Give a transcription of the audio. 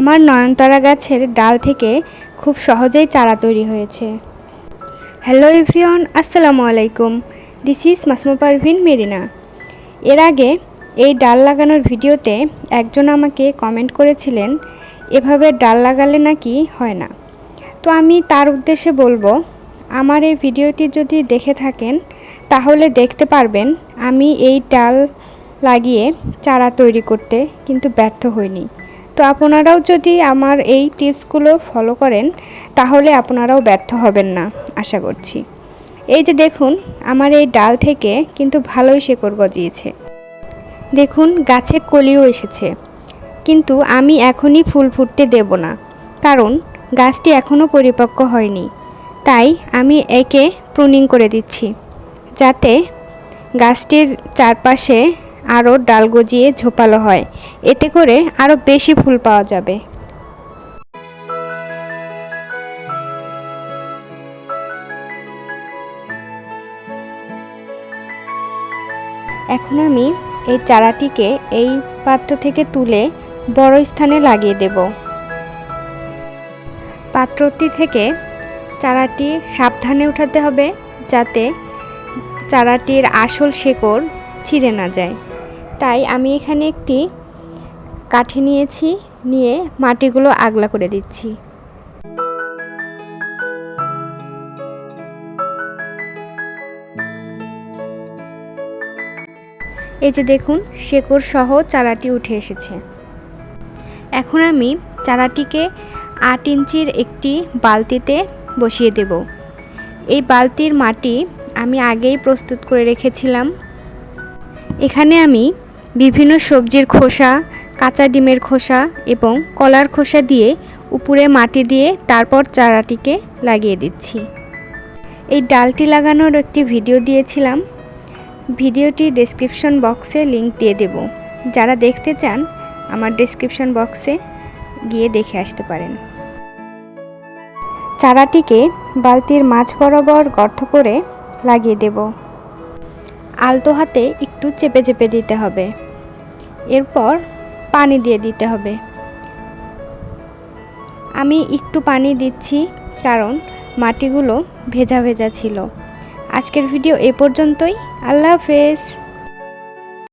আমার নয়নতারা গাছের ডাল থেকে খুব সহজেই চারা তৈরি হয়েছে। হ্যালো এভরিওয়ান, আসসালামু আলাইকুম। This is Masma Parvin, Marina. এর আগে এই ডাল লাগানোর ভিডিওতে একজন আমাকে কমেন্ট করেছিলেন, এভাবে ডাল লাগালে নাকি হয় না? তো আমি তার উদ্দেশ্যে বলব, আমার এই ভিডিওটি যদি দেখে থাকেন, তাহলে দেখতে পারবেন আমি এই ডাল লাগিয়ে চারা তৈরি করতে কিন্তু ব্যর্থ হইনি। তো আপনারাও যদি আমার এই টিপসগুলো ফলো করেন, তাহলে আপনারাও ব্যর্থ হবেন না, আশা করছি। এই যে দেখুন, আমার এই ডাল থেকে কিন্তু ভালোই শেকড় গজিয়েছে। দেখুন, গাছে কলিও এসেছে। কিন্তু আমি এখনই ফুল ফুটতে দেব না, কারণ গাছটি এখনও পরিপক্ক হয়নি। তাই আমি একে প্রুনিং করে দিচ্ছি, যাতে গাছটির চারপাশে আরও ডাল গজিয়ে ঝোপালো হয়। এতে করে আরও বেশি ফুল পাওয়া যাবে। এখন আমি এই চারাটিকে এই পাত্র থেকে তুলে বড় স্থানে লাগিয়ে দেব। পাত্রটি থেকে চারাটি সাবধানে উঠাতে হবে যাতে চারাটির আসল শেকড় ছিঁড়ে না যায়। তাই আমি এখানে একটি কাঠি নিয়েছি, নিয়ে মাটিগুলো আগলা করে দিচ্ছি। এই যে দেখুন, শেকড় সহ চারাটি উঠে এসেছে। এখন আমি চারাটিকে আট ইঞ্চির একটি বালতিতে বসিয়ে দেব। এই বালতির মাটি আমি আগেই প্রস্তুত করে রেখেছিলাম। এখানে আমি বিভিন্ন সবজির খোসা, কাঁচা ডিমের খোসা এবং কলার খোসা দিয়ে উপরে মাটি দিয়ে তারপর চারাটিকে লাগিয়ে দিচ্ছি। এই ডালটি লাগানোর একটি ভিডিও দিয়েছিলাম। ভিডিওটি ডেসক্রিপশন বক্সে লিংক দিয়ে দেব। যারা দেখতে চান, আমার ডেসক্রিপশন বক্সে গিয়ে দেখে আসতে পারেন। চারাটিকে বালতির মাঝ বরাবর গর্ত করে লাগিয়ে দেব। আলতো হাতে একটু চেপে চেপে দিতে হবে। এরপর পানি দিয়ে দিতে হবে। আমি একটু পানি দিচ্ছি কারণ মাটিগুলো ভেজা ভেজা ছিল। আজকের ভিডিও এ পর্যন্তই। আল্লাহ হাফেজ।